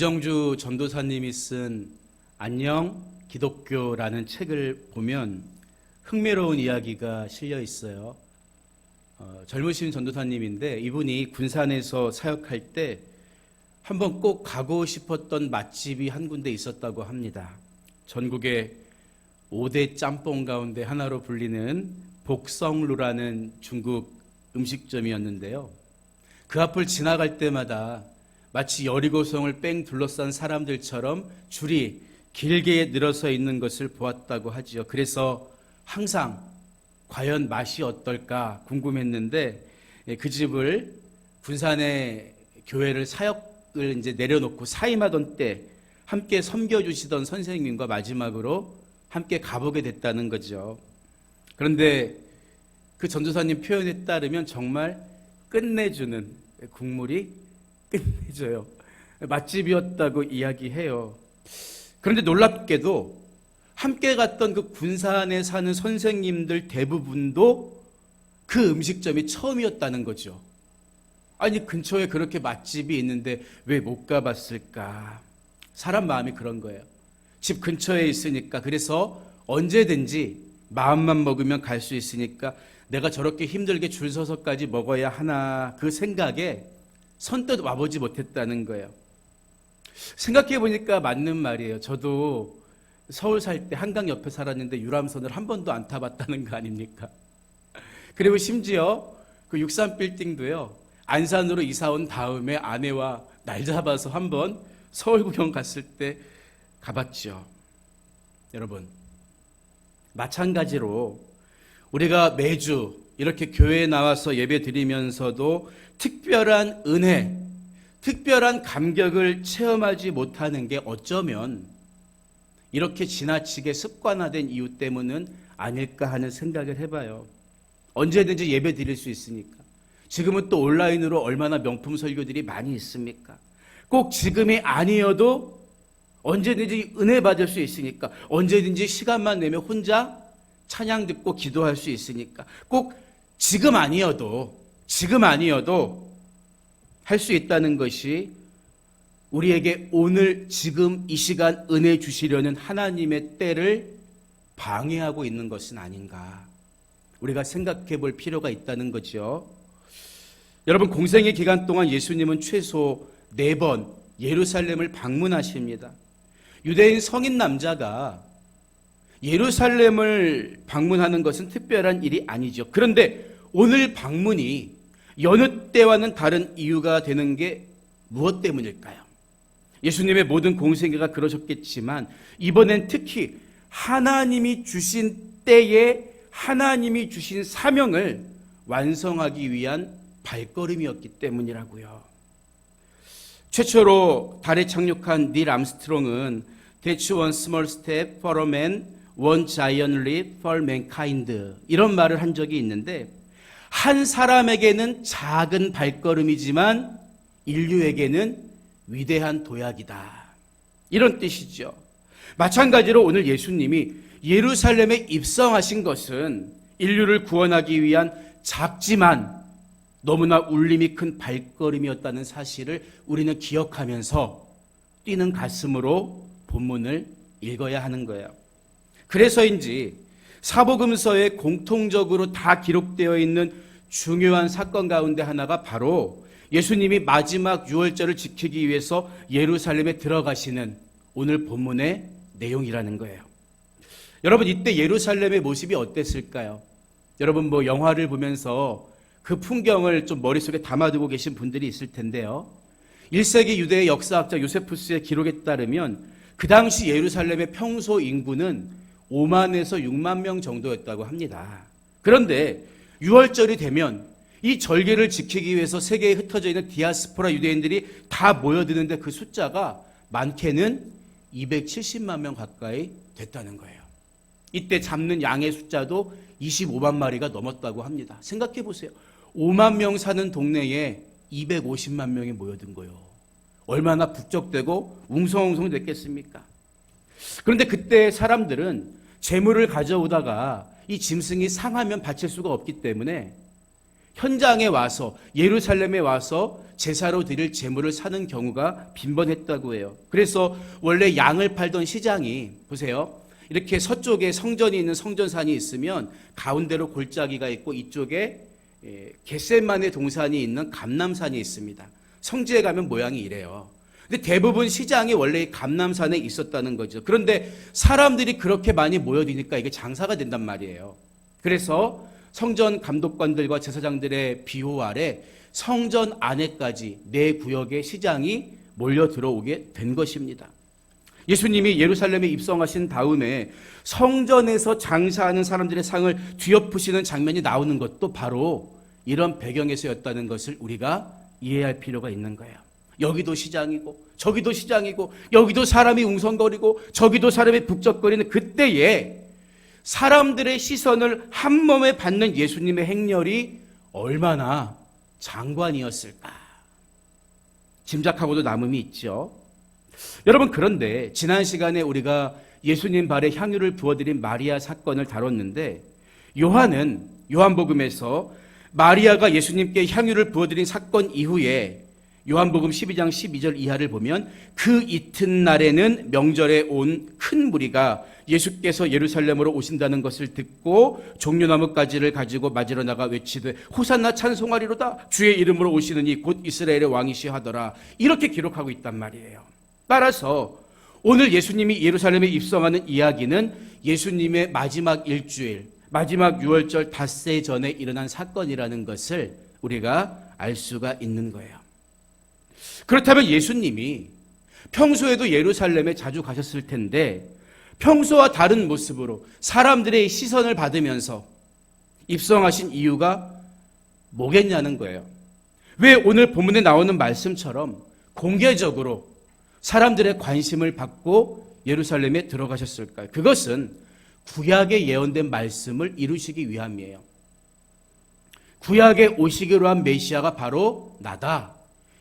김정주 전도사님이 쓴 안녕 기독교라는 책을 보면 흥미로운 이야기가 실려 있어요. 어, 젊으신 전도사님인데 이분이 군산에서 사역할 때 한번 꼭 가고 싶었던 맛집이 한 군데 있었다고 합니다. 전국의 5대 짬뽕 가운데 하나로 불리는 복성루라는 중국 음식점이었는데요. 그 앞을 지나갈 때마다 마치 여리고성을 뺑 둘러싼 사람들처럼 줄이 길게 늘어서 있는 것을 보았다고 하지요. 그래서 항상 과연 맛이 어떨까 궁금했는데 예, 그 집을 군산의 교회를 사역을 이제 내려놓고 사임하던 때 함께 섬겨주시던 선생님과 마지막으로 함께 가보게 됐다는 거죠. 그런데 그 전도사님 표현에 따르면 정말 끝내주는 국물이 끝내줘요. 맛집이었다고 이야기해요. 그런데 놀랍게도 함께 갔던 그 군산에 사는 선생님들 대부분도 그 음식점이 처음이었다는 거죠. 아니, 근처에 그렇게 맛집이 있는데 왜 못 가봤을까? 사람 마음이 그런 거예요. 집 근처에 있으니까. 그래서 언제든지 마음만 먹으면 갈 수 있으니까 내가 저렇게 힘들게 줄 서서까지 먹어야 하나 그 생각에 선뜻 와보지 못했다는 거예요. 생각해 보니까 맞는 말이에요. 저도 서울 살 때 한강 옆에 살았는데 유람선을 한 번도 안 타봤다는 거 아닙니까? 그리고 심지어 그 63 빌딩도요. 안산으로 이사 온 다음에 아내와 날 잡아서 한 번 서울 구경 갔을 때 가봤죠. 여러분, 마찬가지로 우리가 매주 이렇게 교회에 나와서 예배 드리면서도 특별한 은혜, 특별한 감격을 체험하지 못하는 게 어쩌면 이렇게 지나치게 습관화된 이유 때문은 아닐까 하는 생각을 해봐요. 언제든지 예배 드릴 수 있으니까. 지금은 또 온라인으로 얼마나 명품 설교들이 많이 있습니까? 꼭 지금이 아니어도 언제든지 은혜 받을 수 있으니까. 언제든지 시간만 내면 혼자 찬양 듣고 기도할 수 있으니까. 꼭 지금 아니어도, 지금 아니어도 할 수 있다는 것이 우리에게 오늘 지금 이 시간 은혜 주시려는 하나님의 때를 방해하고 있는 것은 아닌가. 우리가 생각해 볼 필요가 있다는 거죠. 여러분, 공생의 기간 동안 예수님은 최소 네 번 예루살렘을 방문하십니다. 유대인 성인 남자가 예루살렘을 방문하는 것은 특별한 일이 아니죠. 그런데 오늘 방문이 여느 때와는 다른 이유가 되는 게 무엇 때문일까요? 예수님의 모든 공생애가 그러셨겠지만 이번엔 특히 하나님이 주신 때에 하나님이 주신 사명을 완성하기 위한 발걸음이었기 때문이라고요. 최초로 달에 착륙한 닐 암스트롱은 That's one small step for a man, one giant leap for mankind. 이런 말을 한 적이 있는데 한 사람에게는 작은 발걸음이지만 인류에게는 위대한 도약이다. 이런 뜻이죠. 마찬가지로 오늘 예수님이 예루살렘에 입성하신 것은 인류를 구원하기 위한 작지만 너무나 울림이 큰 발걸음이었다는 사실을 우리는 기억하면서 뛰는 가슴으로 본문을 읽어야 하는 거예요. 그래서인지 사복음서에 공통적으로 다 기록되어 있는 중요한 사건 가운데 하나가 바로 예수님이 마지막 유월절을 지키기 위해서 예루살렘에 들어가시는 오늘 본문의 내용이라는 거예요. 여러분 이때 예루살렘의 모습이 어땠을까요? 여러분 뭐 영화를 보면서 그 풍경을 좀 머릿속에 담아두고 계신 분들이 있을 텐데요. 1세기 유대의 역사학자 요세푸스의 기록에 따르면 그 당시 예루살렘의 평소 인구는 5만에서 6만 명 정도였다고 합니다. 그런데 6월절이 되면 이 절개를 지키기 위해서 세계에 흩어져 있는 디아스포라 유대인들이 다 모여드는데 그 숫자가 많게는 270만 명 가까이 됐다는 거예요. 이때 잡는 양의 숫자도 25만 마리가 넘었다고 합니다. 생각해 보세요. 5만 명 사는 동네에 250만 명이 모여든 거예요. 얼마나 북적대고 웅성웅성 됐겠습니까? 그런데 그때 사람들은 재물을 가져오다가 이 짐승이 상하면 바칠 수가 없기 때문에 현장에 와서 예루살렘에 와서 제사로 드릴 제물을 사는 경우가 빈번했다고 해요. 그래서 원래 양을 팔던 시장이 보세요. 이렇게 서쪽에 성전이 있는 성전산이 있으면 가운데로 골짜기가 있고 이쪽에 예, 겟셋만의 동산이 있는 감남산이 있습니다. 성지에 가면 모양이 이래요. 근데 대부분 시장이 원래 감남산에 있었다는 거죠. 그런데 사람들이 그렇게 많이 모여드니까 이게 장사가 된단 말이에요. 그래서 성전 감독관들과 제사장들의 비호 아래 성전 안에까지 내 구역의 시장이 몰려 들어오게 된 것입니다. 예수님이 예루살렘에 입성하신 다음에 성전에서 장사하는 사람들의 상을 뒤엎으시는 장면이 나오는 것도 바로 이런 배경에서였다는 것을 우리가 이해할 필요가 있는 거예요. 여기도 시장이고 저기도 시장이고 여기도 사람이 웅성거리고 저기도 사람이 북적거리는 그때에 사람들의 시선을 한 몸에 받는 예수님의 행렬이 얼마나 장관이었을까. 짐작하고도 남음이 있죠. 여러분 그런데 지난 시간에 우리가 예수님 발에 향유를 부어드린 마리아 사건을 다뤘는데 요한은 요한복음에서 마리아가 예수님께 향유를 부어드린 사건 이후에 요한복음 12장 12절 이하를 보면 그 이튿날에는 명절에 온 큰 무리가 예수께서 예루살렘으로 오신다는 것을 듣고 종려나무 가지를 가지고 맞으러 나가 외치되 호산나 찬송하리로다 주의 이름으로 오시느니 곧 이스라엘의 왕이시 하더라 이렇게 기록하고 있단 말이에요. 따라서 오늘 예수님이 예루살렘에 입성하는 이야기는 예수님의 마지막 일주일, 마지막 유월절 닷새 전에 일어난 사건이라는 것을 우리가 알 수가 있는 거예요. 그렇다면 예수님이 평소에도 예루살렘에 자주 가셨을 텐데 평소와 다른 모습으로 사람들의 시선을 받으면서 입성하신 이유가 뭐겠냐는 거예요. 왜 오늘 본문에 나오는 말씀처럼 공개적으로 사람들의 관심을 받고 예루살렘에 들어가셨을까요? 그것은 구약에 예언된 말씀을 이루시기 위함이에요. 구약에 오시기로 한 메시아가 바로 나다.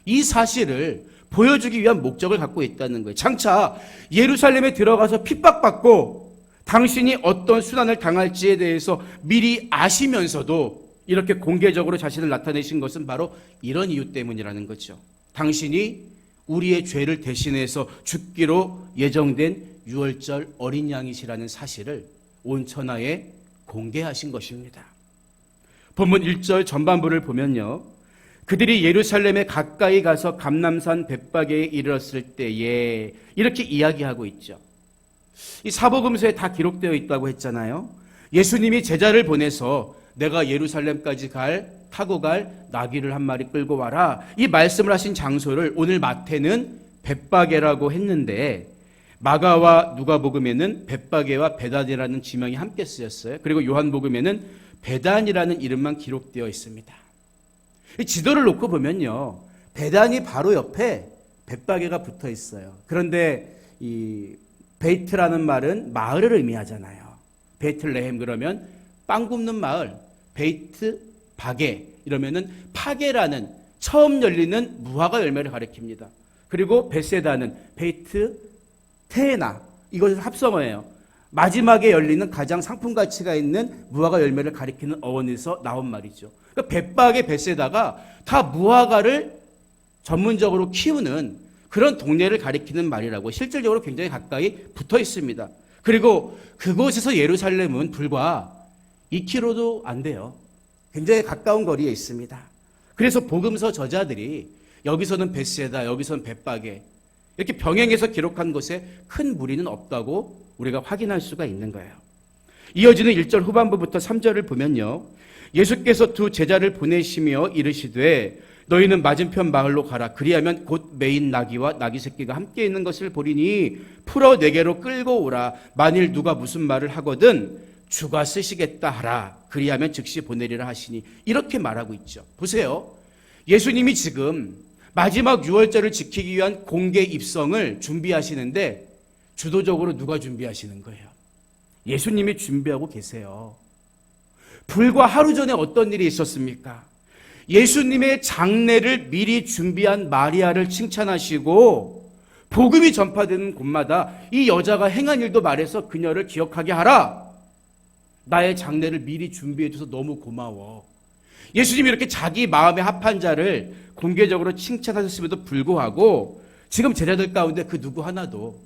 이 사실을 보여주기 위한 목적을 갖고 있다는 거예요. 장차 예루살렘에 들어가서 핍박받고 당신이 어떤 수난을 당할지에 대해서 미리 아시면서도 이렇게 공개적으로 자신을 나타내신 것은 바로 이런 이유 때문이라는 거죠. 당신이 우리의 죄를 대신해서 죽기로 예정된 유월절 어린 양이시라는 사실을 온 천하에 공개하신 것입니다. 본문 1절 전반부를 보면요. 그들이 예루살렘에 가까이 가서 감남산 bet박에 이르렀을 때에 이렇게 이야기하고 있죠. 이 사복음서에 다 기록되어 있다고 했잖아요. 예수님이 제자를 보내서 내가 예루살렘까지 갈 타고 갈 나귀를 한 마리 끌고 와라. 이 말씀을 하신 장소를 오늘 마태는 bet박에라고 했는데 마가와 누가복음에는 bet박에와 베단이라는 지명이 함께 쓰였어요. 그리고 요한복음에는 베단이라는 이름만 기록되어 있습니다. 이 지도를 놓고 보면요. 베단이 바로 옆에 bet박에가 붙어 있어요. 그런데 이 베이트라는 말은 마을을 의미하잖아요. 베이틀레헴 그러면 빵 굽는 마을, 베이트 바게 이러면은 파게라는 처음 열리는 무화과 열매를 가리킵니다. 그리고 베세다는 베이트 테나 이것을 합성어예요. 마지막에 열리는 가장 상품 가치가 있는 무화과 열매를 가리키는 어원에서 나온 말이죠. 그러니까 bet박의 베세다가 다 무화과를 전문적으로 키우는 그런 동네를 가리키는 말이라고 실질적으로 굉장히 가까이 붙어 있습니다. 그리고 그곳에서 예루살렘은 불과 2km도 안 돼요. 굉장히 가까운 거리에 있습니다. 그래서 복음서 저자들이 여기서는 베세다, 여기서는 bet박에 이렇게 병행해서 기록한 것에 큰 무리는 없다고 우리가 확인할 수가 있는 거예요. 이어지는 1절 후반부부터 3절을 보면요. 예수께서 두 제자를 보내시며 이르시되 너희는 맞은편 마을로 가라. 그리하면 곧 메인 나귀와 나귀 새끼가 함께 있는 것을 보리니 풀어 내게로 끌고 오라. 만일 누가 무슨 말을 하거든 주가 쓰시겠다 하라. 그리하면 즉시 보내리라 하시니 이렇게 말하고 있죠. 보세요. 예수님이 지금 마지막 유월절을 지키기 위한 공개 입성을 준비하시는데 주도적으로 누가 준비하시는 거예요? 예수님이 준비하고 계세요. 불과 하루 전에 어떤 일이 있었습니까? 예수님의 장례를 미리 준비한 마리아를 칭찬하시고 복음이 전파되는 곳마다 이 여자가 행한 일도 말해서 그녀를 기억하게 하라. 나의 장례를 미리 준비해 줘서 너무 고마워. 예수님이 이렇게 자기 마음에 합한 자를 공개적으로 칭찬하셨음에도 불구하고 지금 제자들 가운데 그 누구 하나도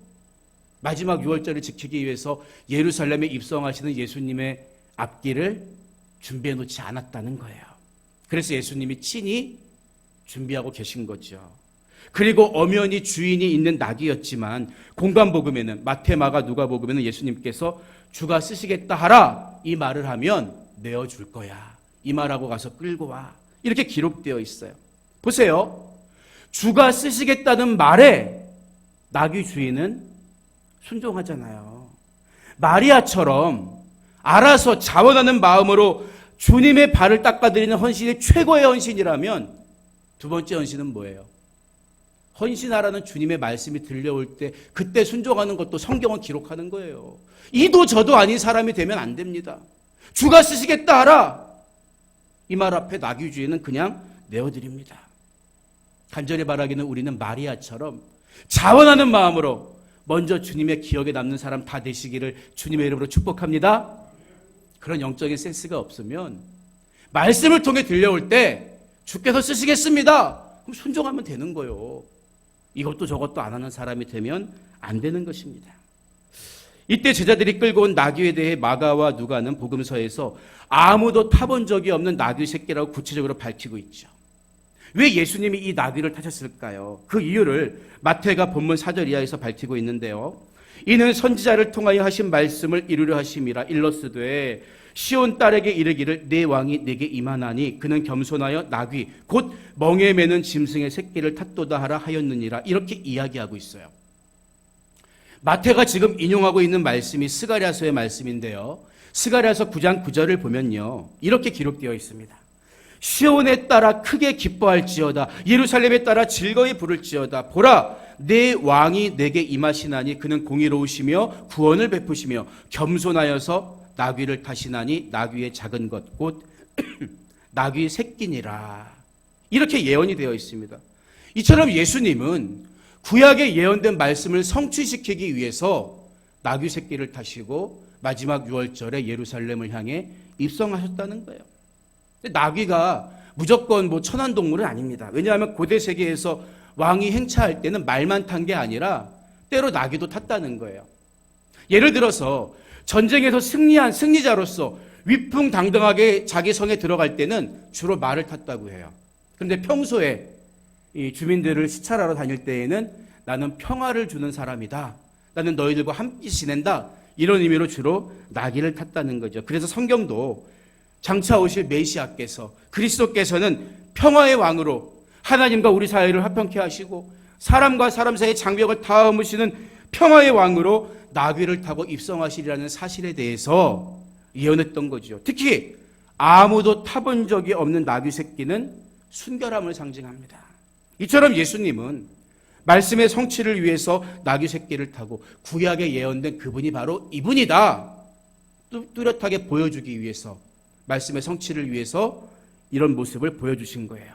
마지막 유월절을 지키기 위해서 예루살렘에 입성하시는 예수님의 앞길을 준비해 놓지 않았다는 거예요. 그래서 예수님이 친히 준비하고 계신 거죠. 그리고 엄연히 주인이 있는 낙이었지만 공간복음에는 마테마가 누가복음에는 예수님께서 주가 쓰시겠다 하라 이 말을 하면 내어 줄 거야. 이 말하고 가서 끌고 와. 이렇게 기록되어 있어요. 보세요. 주가 쓰시겠다는 말에 낙이 주인은 순종하잖아요. 마리아처럼 알아서 자원하는 마음으로 주님의 발을 닦아드리는 헌신이 최고의 헌신이라면 두 번째 헌신은 뭐예요? 헌신하라는 주님의 말씀이 들려올 때 그때 순종하는 것도 성경은 기록하는 거예요. 이도 저도 아닌 사람이 되면 안 됩니다. 주가 쓰시겠다 하라. 이 말 앞에 낙유주의는 그냥 내어드립니다. 간절히 바라기는 우리는 마리아처럼 자원하는 마음으로 먼저 주님의 기억에 남는 사람 다 되시기를 주님의 이름으로 축복합니다. 그런 영적인 센스가 없으면 말씀을 통해 들려올 때 주께서 쓰시겠습니다. 그럼 순종하면 되는 거예요. 이것도 저것도 안 하는 사람이 되면 안 되는 것입니다. 이때 제자들이 끌고 온 나귀에 대해 마가와 누가는 복음서에서 아무도 타본 적이 없는 나귀 새끼라고 구체적으로 밝히고 있죠. 왜 예수님이 이 나귀를 타셨을까요? 그 이유를 마태가 본문 4절 이하에서 밝히고 있는데요. 이는 선지자를 통하여 하신 말씀을 이루려 하심이라 일러스되 시온 딸에게 이르기를 내 왕이 내게 임하나니 그는 겸손하여 나귀 곧 멍에 매는 짐승의 새끼를 탓도다 하라 하였느니라 이렇게 이야기하고 있어요. 마태가 지금 인용하고 있는 말씀이 스가랴서의 말씀인데요. 스가랴서 9장 9절을 보면요. 이렇게 기록되어 있습니다. 시온에 따라 크게 기뻐할지어다 예루살렘에 따라 즐거이 부를지어다 보라 내 왕이 내게 임하시나니 그는 공의로우시며 구원을 베푸시며 겸손하여서 나귀를 타시나니 나귀의 작은 것 곧 나귀 새끼니라 이렇게 예언이 되어 있습니다. 이처럼 예수님은 구약에 예언된 말씀을 성취시키기 위해서 나귀 새끼를 타시고 마지막 유월절에 예루살렘을 향해 입성하셨다는 거예요. 나귀가 무조건 뭐 천한 동물은 아닙니다. 왜냐하면 고대 세계에서 왕이 행차할 때는 말만 탄 게 아니라 때로 나귀도 탔다는 거예요. 예를 들어서 전쟁에서 승리한 승리자로서 위풍당당하게 자기 성에 들어갈 때는 주로 말을 탔다고 해요. 그런데 평소에 이 주민들을 시찰하러 다닐 때에는 나는 평화를 주는 사람이다. 나는 너희들과 함께 지낸다. 이런 의미로 주로 나귀를 탔다는 거죠. 그래서 성경도 장차 오실 메시아께서 그리스도께서는 평화의 왕으로 하나님과 우리 사이를 화평케 하시고 사람과 사람 사이의 장벽을 다 허무시는 평화의 왕으로 나귀를 타고 입성하시리라는 사실에 대해서 예언했던 거죠. 특히 아무도 타본 적이 없는 나귀 새끼는 순결함을 상징합니다. 이처럼 예수님은 말씀의 성취를 위해서 나귀 새끼를 타고 구약에 예언된 그분이 바로 이분이다. 뚜렷하게 보여주기 위해서 말씀의 성취를 위해서 이런 모습을 보여주신 거예요.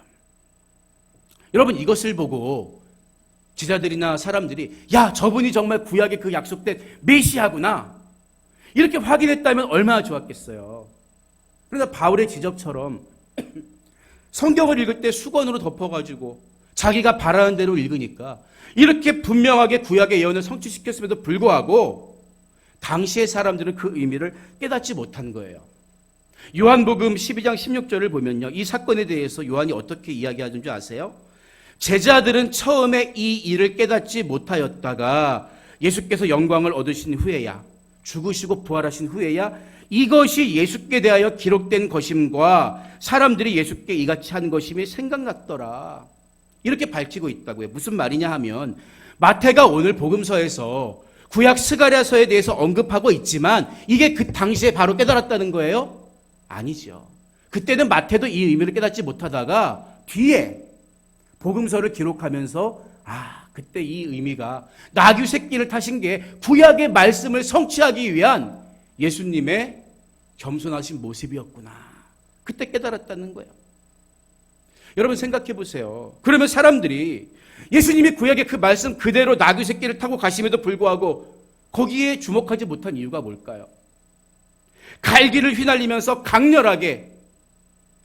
여러분 이것을 보고 지자들이나 사람들이 야 저분이 정말 구약에 그 약속된 메시아구나 이렇게 확인했다면 얼마나 좋았겠어요. 그러나 바울의 지적처럼 성경을 읽을 때 수건으로 덮어가지고 자기가 바라는 대로 읽으니까 이렇게 분명하게 구약의 예언을 성취시켰음에도 불구하고 당시의 사람들은 그 의미를 깨닫지 못한 거예요. 요한복음 12장 16절을 보면요. 이 사건에 대해서 요한이 어떻게 이야기하는 줄 아세요? 제자들은 처음에 이 일을 깨닫지 못하였다가 예수께서 영광을 얻으신 후에야 죽으시고 부활하신 후에야 이것이 예수께 대하여 기록된 것임과 사람들이 예수께 이같이 한 것임이 생각났더라. 이렇게 밝히고 있다고요. 무슨 말이냐 하면 마태가 오늘 복음서에서 구약 스가랴서에 대해서 언급하고 있지만 이게 그 당시에 바로 깨달았다는 거예요? 아니죠. 그때는 마태도 이 의미를 깨닫지 못하다가 뒤에 복음서를 기록하면서 아, 그때 이 의미가 나귀 새끼를 타신 게 구약의 말씀을 성취하기 위한 예수님의 겸손하신 모습이었구나. 그때 깨달았다는 거예요. 여러분 생각해 보세요. 그러면 사람들이 예수님이 구약의 그 말씀 그대로 나귀 새끼를 타고 가심에도 불구하고 거기에 주목하지 못한 이유가 뭘까요? 갈기를 휘날리면서 강렬하게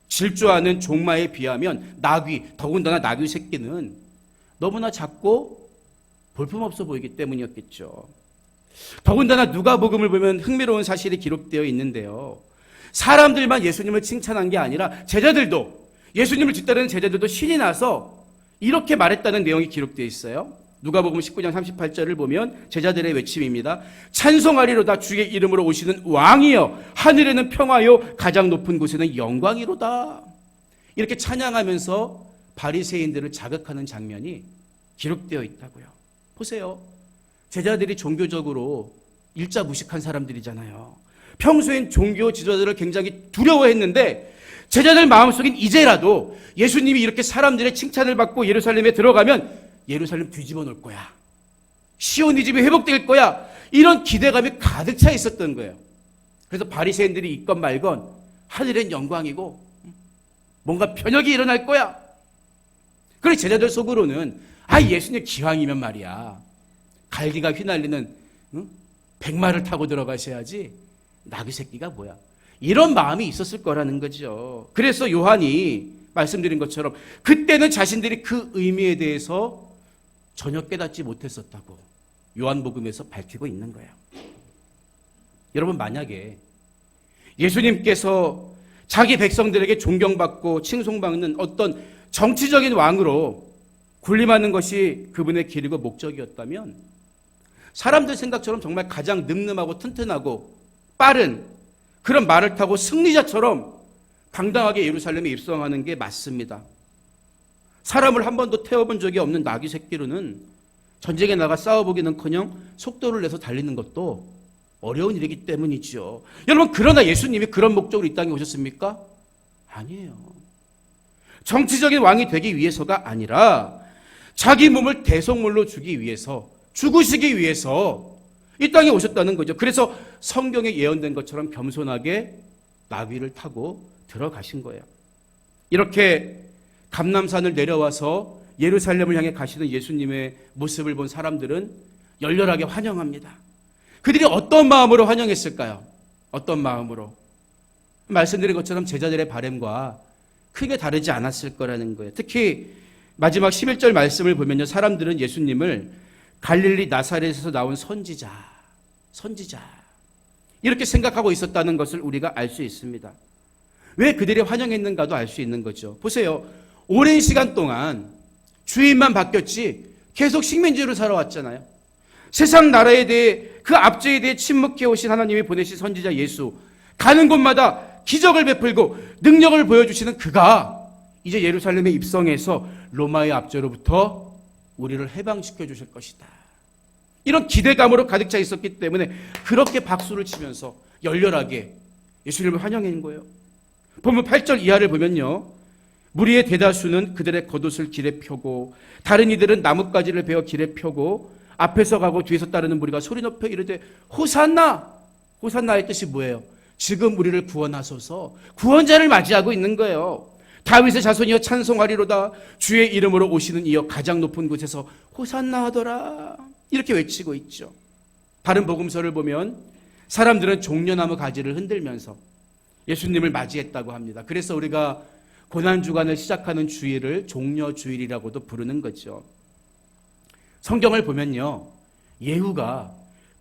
질주하는 종마에 비하면 나귀, 더군다나 나귀 새끼는 너무나 작고 볼품없어 보이기 때문이었겠죠. 더군다나 누가복음을 보면 흥미로운 사실이 기록되어 있는데요. 사람들만 예수님을 칭찬한 게 아니라 제자들도 예수님을 뒤따르는 제자들도 신이 나서 이렇게 말했다는 내용이 기록되어 있어요. 누가복음 19장 38절을 보면 제자들의 외침입니다. 찬송하리로다 주의 이름으로 오시는 왕이여 하늘에는 평화요 가장 높은 곳에는 영광이로다. 이렇게 찬양하면서 바리새인들을 자극하는 장면이 기록되어 있다고요. 보세요. 제자들이 종교적으로 일자 무식한 사람들이잖아요. 평소엔 종교 지도자들을 굉장히 두려워했는데 제자들 마음속엔 이제라도 예수님이 이렇게 사람들의 칭찬을 받고 예루살렘에 들어가면 예루살렘 뒤집어 놓을 거야. 시오니즘이 회복될 거야. 이런 기대감이 가득 차 있었던 거예요. 그래서 바리새인들이 있건 말건 하늘엔 영광이고 뭔가 변혁이 일어날 거야. 그래 제자들 속으로는 아 예수님 기왕이면 말이야. 갈기가 휘날리는 응? 백마를 타고 들어가셔야지. 나귀 새끼가 뭐야? 이런 마음이 있었을 거라는 거죠. 그래서 요한이 말씀드린 것처럼 그때는 자신들이 그 의미에 대해서 전혀 깨닫지 못했었다고 요한복음에서 밝히고 있는 거예요. 여러분 만약에 예수님께서 자기 백성들에게 존경받고 칭송받는 어떤 정치적인 왕으로 군림하는 것이 그분의 길이고 목적이었다면 사람들 생각처럼 정말 가장 늠름하고 튼튼하고 빠른 그런 말을 타고 승리자처럼 당당하게 예루살렘에 입성하는 게 맞습니다. 사람을 한 번도 태워본 적이 없는 나귀 새끼로는 전쟁에 나가 싸워보기는커녕 속도를 내서 달리는 것도 어려운 일이기 때문이죠. 여러분 그러나 예수님이 그런 목적으로 이 땅에 오셨습니까? 아니에요. 정치적인 왕이 되기 위해서가 아니라 자기 몸을 대속물로 주기 위해서 죽으시기 위해서 이 땅에 오셨다는 거죠. 그래서 성경에 예언된 것처럼 겸손하게 나귀를 타고 들어가신 거예요. 이렇게 감남산을 내려와서 예루살렘을 향해 가시는 예수님의 모습을 본 사람들은 열렬하게 환영합니다. 그들이 어떤 마음으로 환영했을까요? 어떤 마음으로? 말씀드린 것처럼 제자들의 바램과 크게 다르지 않았을 거라는 거예요. 특히 마지막 11절 말씀을 보면요. 사람들은 예수님을 갈릴리 나사렛에서 나온 선지자, 선지자. 이렇게 생각하고 있었다는 것을 우리가 알 수 있습니다. 왜 그들이 환영했는가도 알 수 있는 거죠. 보세요. 오랜 시간 동안 주인만 바뀌었지 계속 식민지로 살아왔잖아요. 세상 나라에 대해 그 압제에 대해 침묵해 오신 하나님이 보내신 선지자 예수. 가는 곳마다 기적을 베풀고 능력을 보여주시는 그가 이제 예루살렘에 입성해서 로마의 압제로부터 우리를 해방시켜 주실 것이다. 이런 기대감으로 가득 차 있었기 때문에 그렇게 박수를 치면서 열렬하게 예수님을 환영한 거예요. 보면 8절 이하를 보면요. 무리의 대다수는 그들의 겉옷을 길에 펴고 다른 이들은 나뭇가지를 베어 길에 펴고 앞에서 가고 뒤에서 따르는 무리가 소리 높여 이르되 호산나 호산나의 뜻이 뭐예요? 지금 우리를 구원하소서 구원자를 맞이하고 있는 거예요. 다윗의 자손이여 찬송하리로다 주의 이름으로 오시는 이여 가장 높은 곳에서 호산나 하더라 이렇게 외치고 있죠. 다른 복음서를 보면 사람들은 종려나무 가지를 흔들면서 예수님을 맞이했다고 합니다. 그래서 우리가 고난 주간을 시작하는 주일을 종려 주일이라고도 부르는 거죠. 성경을 보면요. 예후가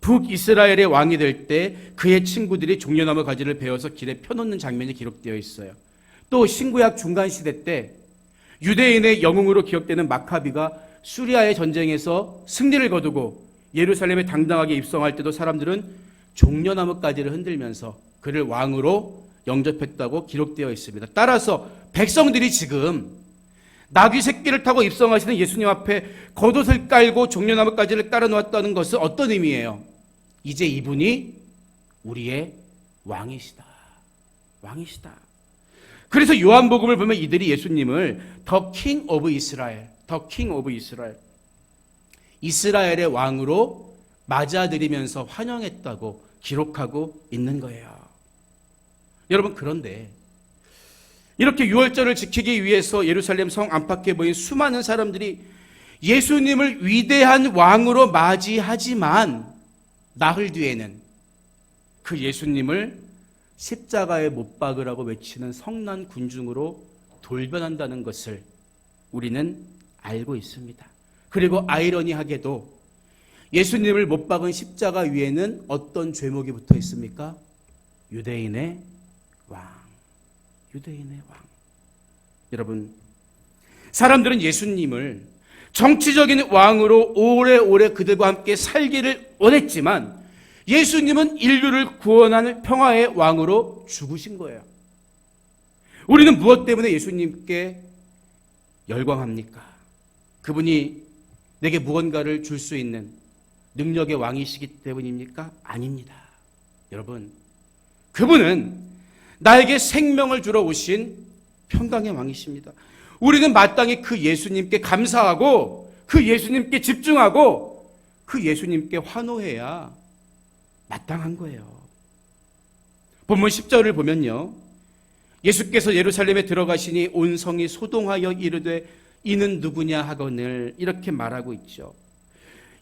북이스라엘의 왕이 될 때 그의 친구들이 종려나무 가지를 베어서 길에 펴놓는 장면이 기록되어 있어요. 또 신구약 중간 시대 때 유대인의 영웅으로 기억되는 마카비가 수리아의 전쟁에서 승리를 거두고 예루살렘에 당당하게 입성할 때도 사람들은 종려나무 가지를 흔들면서 그를 왕으로 영접했다고 기록되어 있습니다. 따라서 백성들이 지금 나귀 새끼를 타고 입성하시는 예수님 앞에 겉옷을 깔고 종려나무까지를 따라 놓았다는 것은 어떤 의미예요? 이제 이분이 우리의 왕이시다. 왕이시다. 그래서 요한복음을 보면 이들이 예수님을 더 킹 오브 이스라엘, 더 킹 오브 이스라엘, 이스라엘의 왕으로 맞아들이면서 환영했다고 기록하고 있는 거예요. 여러분 그런데 이렇게 유월절을 지키기 위해서 예루살렘 성 안팎에 모인 수많은 사람들이 예수님을 위대한 왕으로 맞이하지만 나흘 뒤에는 그 예수님을 십자가에 못 박으라고 외치는 성난 군중으로 돌변한다는 것을 우리는 알고 있습니다. 그리고 아이러니하게도 예수님을 못 박은 십자가 위에는 어떤 죄목이 붙어 있습니까? 유대인의 왕. 유대인의 왕. 여러분, 사람들은 예수님을 정치적인 왕으로 오래오래 그들과 함께 살기를 원했지만 예수님은 인류를 구원하는 평화의 왕으로 죽으신 거예요. 우리는 무엇 때문에 예수님께 열광합니까? 그분이 내게 무언가를 줄 수 있는 능력의 왕이시기 때문입니까? 아닙니다. 여러분, 그분은 나에게 생명을 주러 오신 평강의 왕이십니다. 우리는 마땅히 그 예수님께 감사하고 그 예수님께 집중하고 그 예수님께 환호해야 마땅한 거예요. 본문 10절을 보면요. 예수께서 예루살렘에 들어가시니 온 성이 소동하여 이르되 이는 누구냐 하거늘 이렇게 말하고 있죠.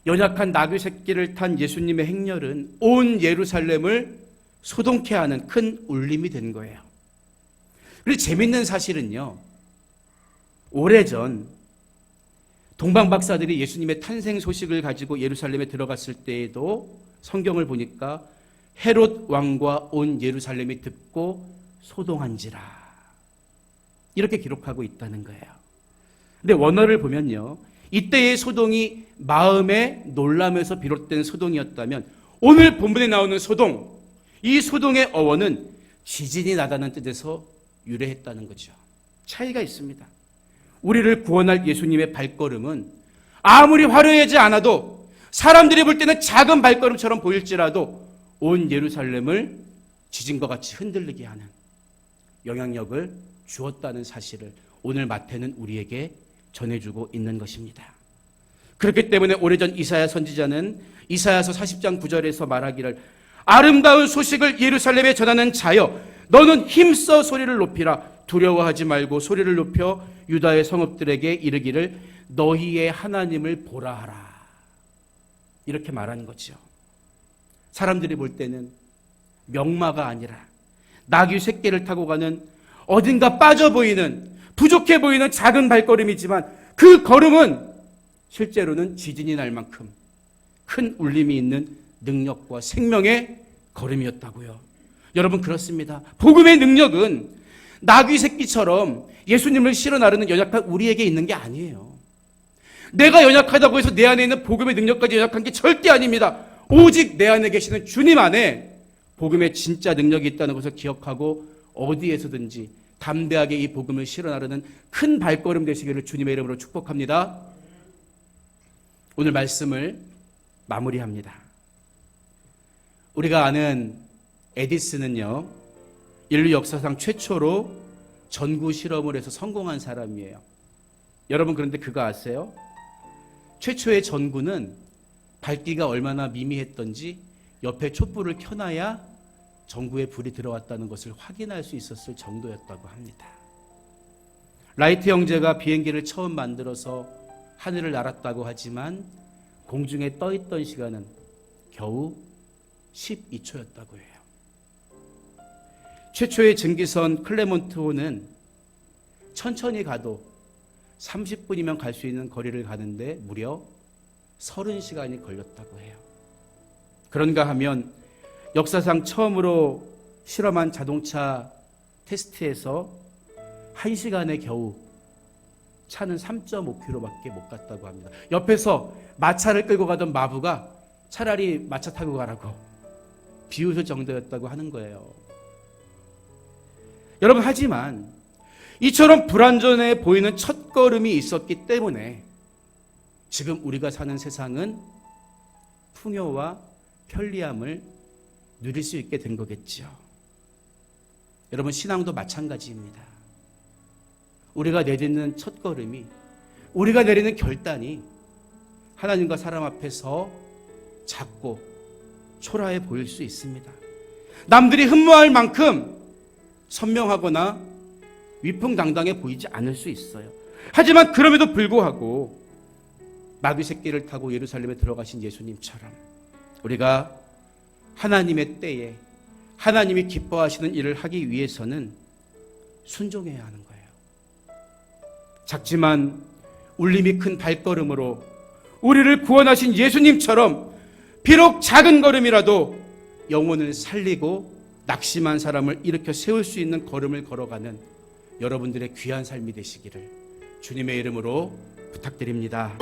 연약한 나귀 새끼를 탄 예수님의 행렬은 온 예루살렘을 소동케 하는 큰 울림이 된 거예요. 그리고 재밌는 사실은요. 오래전 동방 박사들이 예수님의 탄생 소식을 가지고 예루살렘에 들어갔을 때에도 성경을 보니까 헤롯 왕과 온 예루살렘이 듣고 소동한지라 이렇게 기록하고 있다는 거예요. 근데 원어를 보면요. 이때의 소동이 마음의 놀람에서 비롯된 소동이었다면 오늘 본문에 나오는 소동, 이 소동의 어원은 지진이 나다는 뜻에서 유래했다는 거죠. 차이가 있습니다. 우리를 구원할 예수님의 발걸음은 아무리 화려하지 않아도 사람들이 볼 때는 작은 발걸음처럼 보일지라도 온 예루살렘을 지진과 같이 흔들리게 하는 영향력을 주었다는 사실을 오늘 마태는 우리에게 전해주고 있는 것입니다. 그렇기 때문에 오래전 이사야 선지자는 이사야서 40장 9절에서 말하기를 아름다운 소식을 예루살렘에 전하는 자여 너는 힘써 소리를 높이라 두려워하지 말고 소리를 높여 유다의 성읍들에게 이르기를 너희의 하나님을 보라 하라. 이렇게 말하는 거죠. 사람들이 볼 때는 명마가 아니라 나귀 새끼를 타고 가는 어딘가 빠져 보이는 부족해 보이는 작은 발걸음이지만 그 걸음은 실제로는 지진이 날 만큼 큰 울림이 있는 능력과 생명의 걸음이었다고요. 여러분 그렇습니다. 복음의 능력은 나귀 새끼처럼 예수님을 실어 나르는 연약한 우리에게 있는 게 아니에요. 내가 연약하다고 해서 내 안에 있는 복음의 능력까지 연약한 게 절대 아닙니다. 오직 내 안에 계시는 주님 안에 복음의 진짜 능력이 있다는 것을 기억하고 어디에서든지 담대하게 이 복음을 나르는 큰 발걸음 되시기를 주님의 이름으로 축복합니다. 오늘 말씀을 마무리합니다. 우리가 아는 에디슨은요, 인류 역사상 최초로 전구 실험을 해서 성공한 사람이에요. 여러분 그런데 그거 아세요? 최초의 전구는 밝기가 얼마나 미미했던지 옆에 촛불을 켜놔야 전구에 불이 들어왔다는 것을 확인할 수 있었을 정도였다고 합니다. 라이트 형제가 비행기를 처음 만들어서 하늘을 날았다고 하지만 공중에 떠 있던 시간은 겨우 12초였다고 해요. 최초의 증기선 클레몬트호는 천천히 가도 30분이면 갈 수 있는 거리를 가는데 무려 30시간이 걸렸다고 해요. 그런가 하면 역사상 처음으로 실험한 자동차 테스트에서 1시간에 겨우 차는 3.5km밖에 못 갔다고 합니다. 옆에서 마차를 끌고 가던 마부가 차라리 마차 타고 가라고 비웃을 정도였다고 하는 거예요. 여러분 하지만 이처럼 불완전해 보이는 첫 걸음이 있었기 때문에 지금 우리가 사는 세상은 풍요와 편리함을 누릴 수 있게 된 거겠죠. 여러분 신앙도 마찬가지입니다. 우리가 내딛는 첫 걸음이 우리가 내리는 결단이 하나님과 사람 앞에서 작고 초라해 보일 수 있습니다. 남들이 흠모할 만큼 선명하거나 위풍당당해 보이지 않을 수 있어요. 하지만 그럼에도 불구하고 마귀 새끼를 타고 예루살렘에 들어가신 예수님처럼 우리가 하나님의 때에 하나님이 기뻐하시는 일을 하기 위해서는 순종해야 하는 거예요. 작지만 울림이 큰 발걸음으로 우리를 구원하신 예수님처럼 비록 작은 걸음이라도 영혼을 살리고 낙심한 사람을 일으켜 세울 수 있는 걸음을 걸어가는 여러분들의 귀한 삶이 되시기를 주님의 이름으로 부탁드립니다.